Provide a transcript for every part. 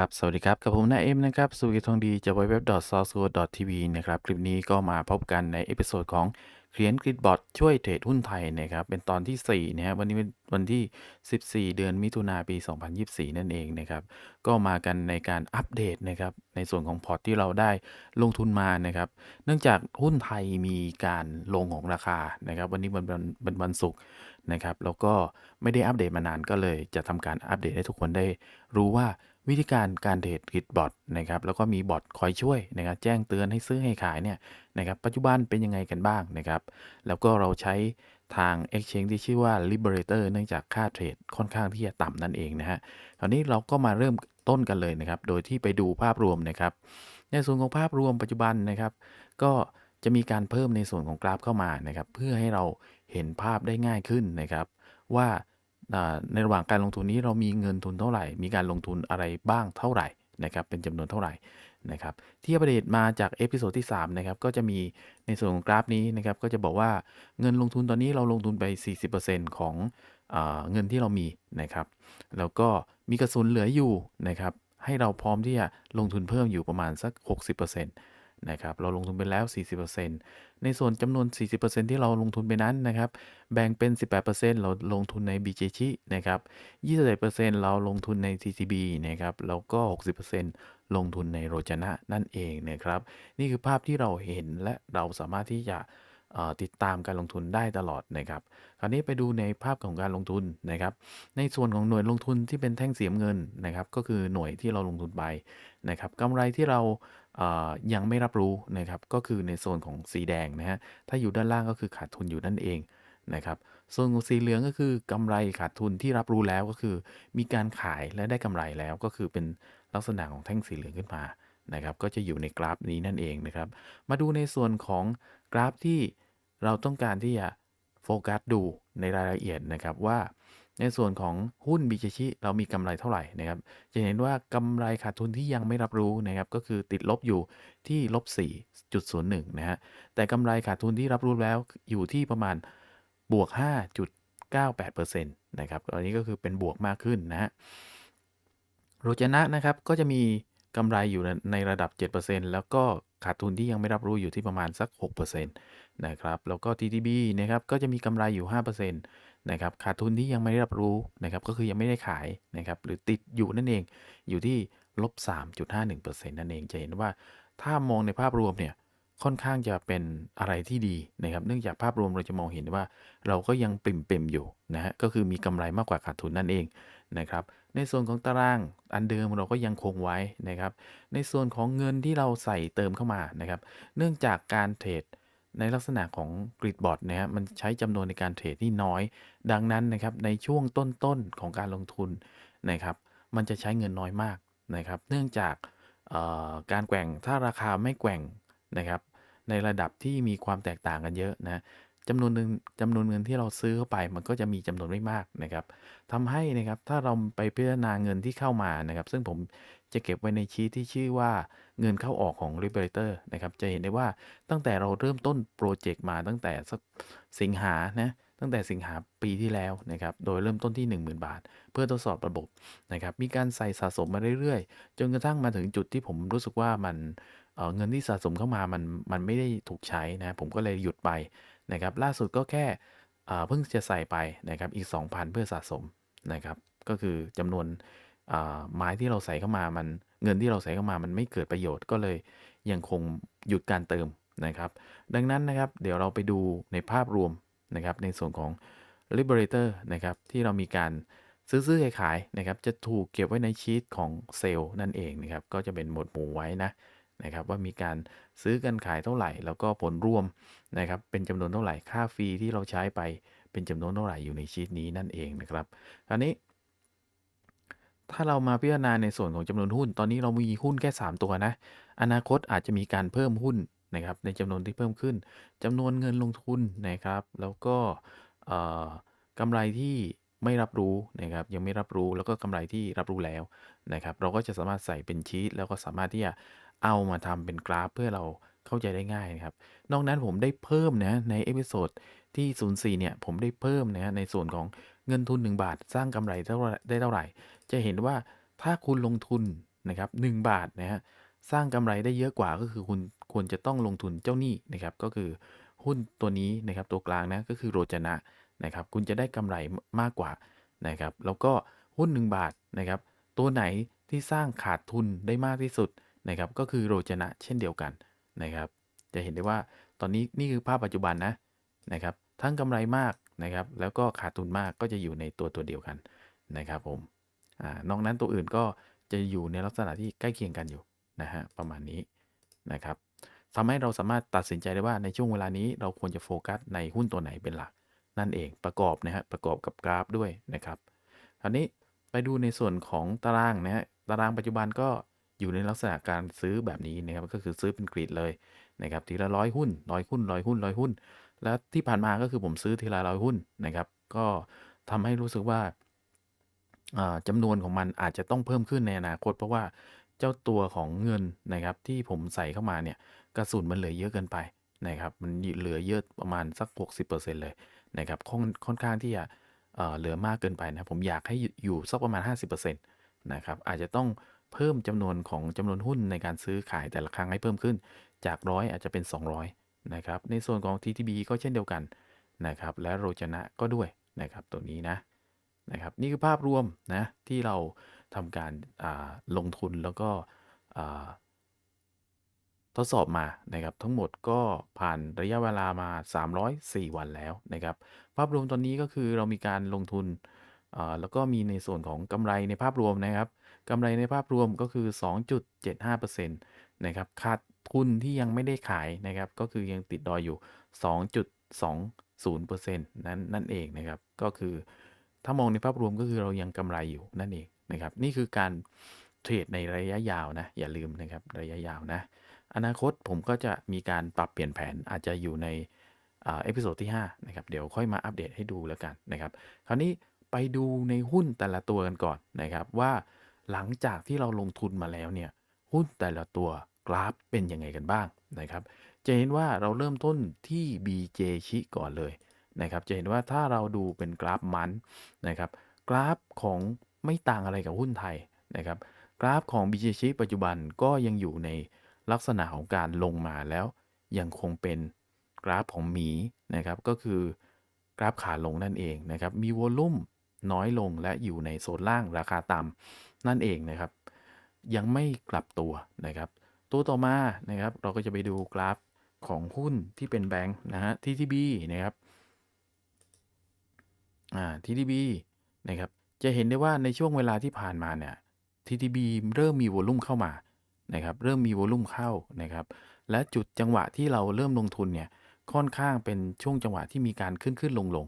ครับ สวัสดีครับ กับผมนาเอ็มนะครับสุวิทย์ทองดีจาก www.sourcecode.tv นะครับ คลิปนี้ก็มาพบกันในเอพิโซดของเขียนกริดบอทช่วยเทรดหุ้นไทยนะครับ เป็นตอนที่ 4 นะฮะวันนี้เป็นวันที่ 14 เดือนมิถุนาปี 2024 นั่นเองนะครับ ก็มากันในการอัปเดตนะครับ ในส่วนของพอร์ตที่เราได้ลงทุนมานะครับ เนื่องจากหุ้นไทยมีการลงของราคานะครับ วันนี้มันเป็นเป็นวันศุกร์นะครับ แล้วก็ไม่ได้อัปเดตมานานก็เลย จะทำการอัปเดตให้ทุกคนได้รู้ว่า วิธีการการเทรดกิดบอทนะครับแล้วก็มีบอทคอยช่วยนะครับแจ้งเตือนให้ซื้อให้ขายเนี่ยนะครับปัจจุบันเป็นยังไงกันบ้างนะครับ แล้วก็เราใช้ทาง Exchange ที่ชื่อว่า Liberator เนื่องจากค่าเทรดค่อนข้างที่จะต่ำนั่นเองนะฮะคราวนี้เราก็มาเริ่มต้นกันเลยนะครับ โดยที่ไปดูภาพรวมนะครับ ในส่วนของภาพรวมปัจจุบันนะครับ ก็จะมีการเพิ่มในส่วนของกราฟเข้ามานะครับ เพื่อให้เราเห็นภาพได้ง่ายขึ้นนะครับ ว่า อ่าในระหว่างการลงทุนนี้เรามีเงินทุนเท่าไหร่ มีการลงทุนอะไรบ้างเท่าไหร่นะครับเป็นจำนวนเท่าไหร่นะครับที่อัปเดตมาจากเอพิโซดที่3นะครับก็จะมีในส่วนของกราฟนี้นะครับก็จะบอกว่าเงินลงทุนตอนนี้เราลงทุนไป 40%ของอเงินที่เรามีนะครับแล้วก็มีกระสุนเหลืออยู่นะครับให้เราพร้อมที่จะลงทุนเพิ่มอยู่ประมาณสัก 60%นะครับเราลงทุนไปแล้ว 40% ในส่วนจำนวน 40%ที่เราลงทุนไปนั้นนะครับ แบ่งเป็น 18%เราลงทุนใน BJC นะครับ 21%เราลงทุนใน TCB นะครับ แล้วก็ 60%ลงทุนในโรจนะนั่นเองนะครับ นี่คือภาพที่เราเห็นและเราสามารถที่จะติดตามการลงทุนได้ตลอดนะครับ คราวนี้ไปดูในภาพของการลงทุนนะครับ ในส่วนของหน่วยลงทุนที่เป็นแท่งสีน้ำเงินนะครับ ก็คือหน่วยที่เราลงทุนไปนะครับกำไรที่เรา อ่อยังไม่รับรู้นะครับ ก็คือในโซนของสีแดงนะฮะ ถ้าอยู่ด้านล่างก็คือขาดทุนอยู่นั่นเองนะครับส่วนของสีเหลืองก็คือกำไรขาดทุนที่รับรู้แล้วก็คือ มีการขายและได้กำไรแล้วก็คือเป็นลักษณะของแท่งสีเหลืองขึ้นมานะครับ ก็จะอยู่ในกราฟนี้นั่นเองนะครับ มาดูในส่วนของกราฟที่เราต้องการที่จะโฟกัสดูในรายละเอียดนะครับว่า ในส่วนของหุ้นบิจชิเรามีกำไรเท่าไหร่นะครับ จะเห็นว่ากำไรขาดทุนที่ยังไม่รับรู้นะครับ ก็คือติดลบอยู่ที่ลบ4.01 นะฮะ แต่กำไรขาดทุนที่รับรู้แล้วอยู่ที่ประมาณบวก 5.98%นะครับตอนนี้ก็คือเป็นบวกมากขึ้นนะฮะ โรจนะนะครับก็จะมีกำไรอยู่ในในระดับ 7%แล้วก็ขาดทุนที่ยังไม่รับรู้อยู่ที่ประมาณสัก 6%นะครับ แล้วก็ TTB นะครับก็จะมีกำไรอยู่ 5%น นะครับขาดทุนที่ยังไม่ได้รับรู้นะครับก็คือยังไม่ได้ขายนะครับหรือติดอยู่นั่นเองอยู่ที่ลบ 3.51%นั่นเองจะเห็นว่าถ้ามองในภาพรวมเนี่ยค่อนข้างจะเป็นอะไรที่ดีนะครับ เนื่องจากภาพรวมเราจะมองเห็นว่าเราก็ยังปริ่มๆอยู่นะฮะก็คือมีกำไรมากกว่าขาดทุนนั่นเองนะครับ ในส่วนของตารางอันเดิมเราก็ยังคงไว้นะครับ ในส่วนของเงินที่เราใส่เติมเข้ามานะครับ เนื่องจากการเทรด ในลักษณะของกริดบอร์ดนะฮะมันใช้จำนวนในการเทรดที่น้อย ดังนั้นนะครับในช่วงต้นๆของการลงทุนนะครับมันจะใช้เงินน้อยมากนะครับ เนื่องจากการแกว่งถ้าราคาไม่แกว่งนะครับ ในระดับที่มีความแตกต่างกันเยอะนะจำนวนหนึ่งจำนวนเงินที่เราซื้อเข้าไป มันก็จะมีจำนวนไม่มากนะครับทำให้นะครับถ้าเราไปพิจารณาเงินที่เข้ามานะครับ ซึ่งผม จะเก็บไว้ในชีทที่ชื่อว่าเงินเข้าออกของ Liberator นะครับ จะเห็นได้ว่าตั้งแต่เราเริ่มต้นโปรเจกต์มาตั้งแต่สักสิงหานะตั้งแต่สิงหาปีที่แล้วนะครับ โดยเริ่มต้นที่ 10,000 บาท เพื่อทดสอบระบบนะครับ มีการใส่สะสมมาเรื่อยๆ จนกระทั่งมาถึงจุดที่ผมรู้สึกว่ามันเเงินที่สะสมเข้ามามันมันไม่ได้ถูกใช้นะผมก็เลยหยุดไปนะครับ ล่าสุดก็แค่เพิ่งจะใส่ไปนะครับอีก 2,000 เพื่อสะสมนะครับ ก็คือจำนวน อ่า ไม้ที่เราใส่เข้ามามัน เงินที่เราใส่เข้ามามันไม่เกิดประโยชน์ ก็เลยยังคงหยุดการเติมนะครับ ดังนั้นนะครับ เดี๋ยวเราไปดูในภาพรวมนะครับ ในส่วนของ Liberator นะครับ ที่เรามีการซื้อซื้อขายขายนะครับ จะถูกเก็บไว้ในชีตของเซลล์นั่นเองนะครับ ก็จะเป็นหมวดหมู่ไว้นะนะครับว่ามีการซื้อกันขายเท่าไหร่ แล้วก็ผลรวมนะครับเป็นจำนวนเท่าไหร่ค่าฟรีที่เราใช้ไปเป็นจำนวนเท่าไหร่อยู่ในชีตนี้นั่นเองนะครับคราวนี้ ถ้าเรามาพิจารณาในส่วนของจำนวนหุ้น ตอนนี้เรามีหุ้นแค่ 3 ตัวนะ อนาคตอาจจะมีการเพิ่มหุ้นนะครับในจำนวนที่เพิ่มขึ้นจำนวนเงินลงทุนนะครับ แล้วก็เอ่อกำไรที่ไม่รับรู้นะครับยังไม่รับรู้แล้วก็กำไรที่รับรู้แล้วนะครับ เราก็จะสามารถใส่เป็นชีตแล้วก็สามารถที่จะเอามาทำเป็นกราฟเพื่อเราเข้าใจได้ง่ายนะครับ นอกนั้นผมได้เพิ่มนะในเอพิโซดที่ 04 เนี่ย ผมได้เพิ่มนะในส่วนของเงินทุน 1 บาท สร้างกำไรเท่าได้เท่าไหร่จะเห็นว่าถ้าคุณลงทุนนะครับ1บาทนะฮะสร้างกำไรได้เยอะกว่าก็คือคุณควรจะต้องลงทุนเจ้าหนี้นะครับก็คือหุ้นตัวนี้นะครับตัวกลางนะก็คือโรจนะนะครับคุณจะได้กำไรมากกว่านะครับแล้วก็หุ้น 1 บาทนะครับตัวไหนที่สร้างขาดทุนได้มากที่สุดนะครับก็คือโรจนะเช่นเดียวกันนะครับ จะเห็นได้ว่าตอนนี้นี่คือภาพปัจจุบันนะนะครับทั้งกำไรมากนะครับแล้วก็ขาดทุนมากก็จะอยู่ในตัวตัวเดียวกันนะครับผม นอกนั้นตัวอื่นก็จะอยู่ในลักษณะที่ใกล้เคียงกันอยู่นะฮะประมาณนี้นะครับทำให้เราสามารถตัดสินใจได้ว่าในช่วงเวลานี้เราควรจะโฟกัสในหุ้นตัวไหนเป็นหลัก นั่นเองประกอบนะฮะประกอบกับกราฟด้วยนะครับคราวนี้ไปดูในส่วนของตารางนะฮะตารางปัจจุบันก็อยู่ในลักษณะการซื้อแบบนี้นะครับก็คือซื้อเป็นกรีดเลยนะครับทีละร้อยหุ้นร้อยหุ้นร้อยหุ้นร้อยหุ้น แล้วที่ผ่านมาก็คือผมซื้อทีละร้อยหุ้นนะครับ ก็ทำให้รู้สึกว่า อ่าจำนวนของมันอาจจะต้องเพิ่มขึ้นในอนาคต เพราะว่าเจ้าตัวของเงินนะครับที่ผมใส่เข้ามาเนี่ยกระสุนมันเหลือเยอะเกินไปนะครับมันเหลือเยอะประมาณสัก 60%เลยนะครับค่อนค่อนข้างที่จะเอ่อเหลือมากเกินไปนะผมอยากให้อยู่สักประมาณ 50%นะครับอาจจะต้องเพิ่มจำนวนของจำนวนหุ้นในการซื้อขายแต่ละครั้งให้เพิ่มขึ้นจากร้อยอาจจะเป็น 200นะครับในส่วนของ TTB ก็เช่นเดียวกันนะครับและโรจนะก็ด้วยนะครับตัวนี้นะ นะครับนี่คือภาพรวมนะที่เราทำการาลงทุนแล้วก็ทดสอบมานะครับทั้งหมดก็ผ่านระยะเวลามา 304 วันแล้วนะครับภาพรวมตอนนี้ก็คือเรามีการลงทุนแล้วก็มีในส่วนของกำไรในภาพรวมนะครับกำไรในภาพรวมก็คือ 2.75%นะครับขาดทุนที่ยังไม่ได้ขายนะครับก็คือยังติดดอยอยู่ 2.20%นั้นนั่นเองนะครับก็คือ ถ้ามองในภาพรวมก็คือเรายังกำไรอยู่นั่นเองนะครับ นี่คือการเทรดในระยะยาวนะ อย่าลืมนะครับระยะยาวนะ อนาคตผมก็จะมีการปรับเปลี่ยนแผนอาจจะอยู่ในเอพิโซดที่5นะครับ เดี๋ยวค่อยมาอัปเดตให้ดูแล้วกันนะครับ คราวนี้ไปดูในหุ้นแต่ละตัวกันก่อนนะครับว่าหลังจากที่เราลงทุนมาแล้วเนี่ยหุ้นแต่ละตัวกราฟเป็นยังไงกันบ้างนะครับ จะเห็นว่าเราเริ่มต้นที่ BJ ชิก่อนเลย นะครับจะเห็นว่าถ้าเราดูเป็นกราฟมันนะครับกราฟของไม่ต่างอะไรกับหุ้นไทยนะครับกราฟของ BJ ชิปัจจุบันก็ยังอยู่ในลักษณะของการลงมาแล้วยังคงเป็นกราฟของหมีนะครับก็คือกราฟขาลงนั่นเองนะครับมีวอลลุ่มน้อยลงและอยู่ในโซนล่างราคาต่ำนั่นเองนะครับ ยังไม่กลับตัวนะครับ ตัวต่อมานะครับเราก็จะไปดูกราฟของหุ้นที่เป็นแบงค์นะฮะ TTB นะครับ อ่า TTB นะครับ จะเห็นได้ว่าในช่วงเวลาที่ผ่านมาเนี่ย TTB เริ่มมีวอลุ่มเข้ามานะครับ เริ่มมีวอลุ่มเข้านะครับ และจุดจังหวะที่เราเริ่มลงทุนเนี่ย ค่อนข้างเป็นช่วงจังหวะที่มีการขึ้นขึ้นลงลง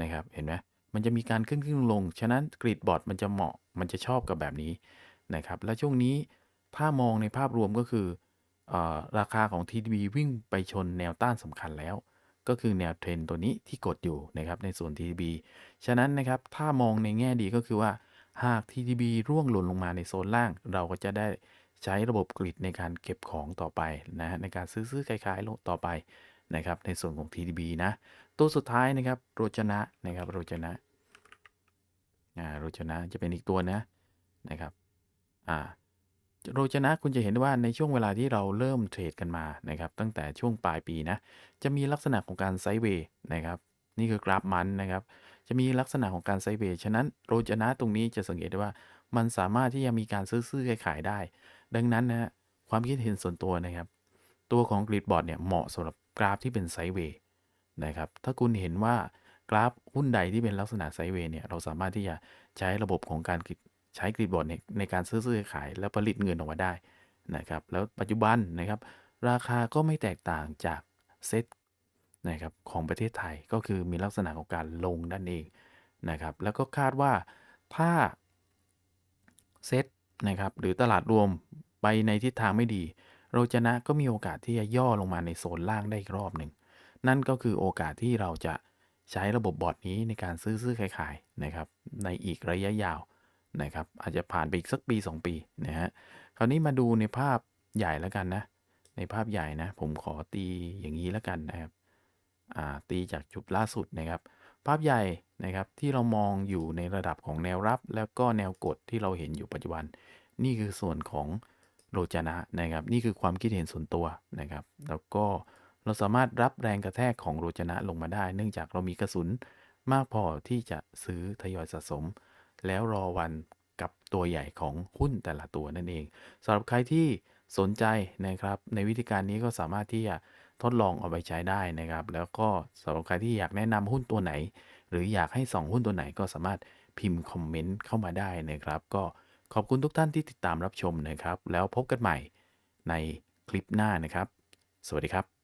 นะครับ เห็นไหมมันจะมีการขึ้นขึ้นลง ฉะนั้นกริดบอร์ดมันจะเหมาะ มันจะชอบกับแบบนี้นะครับ และช่วงนี้ถ้ามองในภาพรวมก็คืออราคาของ TDB วิ่งไปชนแนวต้านสำคัญแล้ว ก็คือแนวเทรนตัวนี้ที่กดอยู่นะครับในส่วน TDB ฉะนั้นนะครับถ้ามองในแง่ดีก็คือว่า หาก TDB ร่วงหล่นลงมาในโซนล่าง เราก็จะได้ใช้ระบบกริดในการเก็บของต่อไปนะฮะในการซื้อซื้อขายๆลงต่อไปนะครับในส่วนของ TDB นะตัวสุดท้ายนะครับโรจนะนะครับโรจนะอ่าโรจนะจะเป็นอีกตัวนะนะครับอ่า โรจนะคุณจะเห็นว่าในช่วงเวลาที่เราเริ่มเทรดกันมานะครับตั้งแต่ช่วงปลายปีนะจะมีลักษณะของการไซด์เวย์นะครับนี่คือกราฟมันนะครับจะมีลักษณะของการไซด์เวย์ฉะนั้นโรจนะตรงนี้จะสังเกตได้ว่า มันสามารถที่จะมีการซื้อๆขายได้ ดังนั้นนะความคิดเห็นส่วนตัวนะครับ ตัวของกริดบอร์ดเนี่ยเหมาะสำหรับกราฟที่เป็นไซด์เวย์นะครับถ้าคุณเห็นว่ากราฟหุ้นใดที่เป็นลักษณะไซด์เวย์เนี่ยเราสามารถที่จะใช้ระบบของการ ใช้กริดบอร์ดในในการซื้อซื้อขาย แล้วผลิตเงินออกมาได้นะครับ แล้วปัจจุบันนะครับ ราคาก็ไม่แตกต่างจากเซตนะครับของประเทศไทยก็คือมีลักษณะของการลงนั่นเองนะครับ แล้วก็คาดว่าถ้าเซตนะครับหรือตลาดรวมไปในทิศทางไม่ดี โรจนะก็มีโอกาสที่จะย่อลงมาในโซนล่างได้อีกรอบหนึ่งนั่นก็คือโอกาสที่เราจะใช้ระบบบอร์ดนี้ในการซื้อซื้อขายขายนะครับ ในอีกระยะยาว นะครับอาจจะผ่านไปอีกสักปี 2 ปีนะฮะคราวนี้มาดูในภาพใหญ่แล้วกันนะ ในภาพใหญ่นะ ผมขอตีอย่างนี้แล้วกันนะครับตีจากจุดล่าสุดนะครับ ภาพใหญ่นะครับที่เรามองอยู่ในระดับของแนวรับ แล้วก็แนวกดที่เราเห็นอยู่ปัจจุบัน นี่คือส่วนของโรจนะนะครับ นี่คือความคิดเห็นส่วนตัวนะครับ แล้วก็เราสามารถรับแรงกระแทกของโรจนะลงมาได้ เนื่องจากเรามีกระสุนมากพอที่จะซื้อทยอยสะสม แล้วรอวันกับตัวใหญ่ของหุ้นแต่ละตัวนั่นเองสำหรับใครที่สนใจนะครับ ในวิธีการนี้ก็สามารถที่จะทดลองเอาไปใช้ได้นะครับ แล้วก็สำหรับใครที่อยากแนะนำหุ้นตัวไหน หรืออยากให้ส่องหุ้นตัวไหนก็สามารถพิมพ์คอมเมนต์เข้ามาได้นะครับ ก็ขอบคุณทุกท่านที่ติดตามรับชมนะครับ แล้วพบกันใหม่ในคลิปหน้านะครับ สวัสดีครับ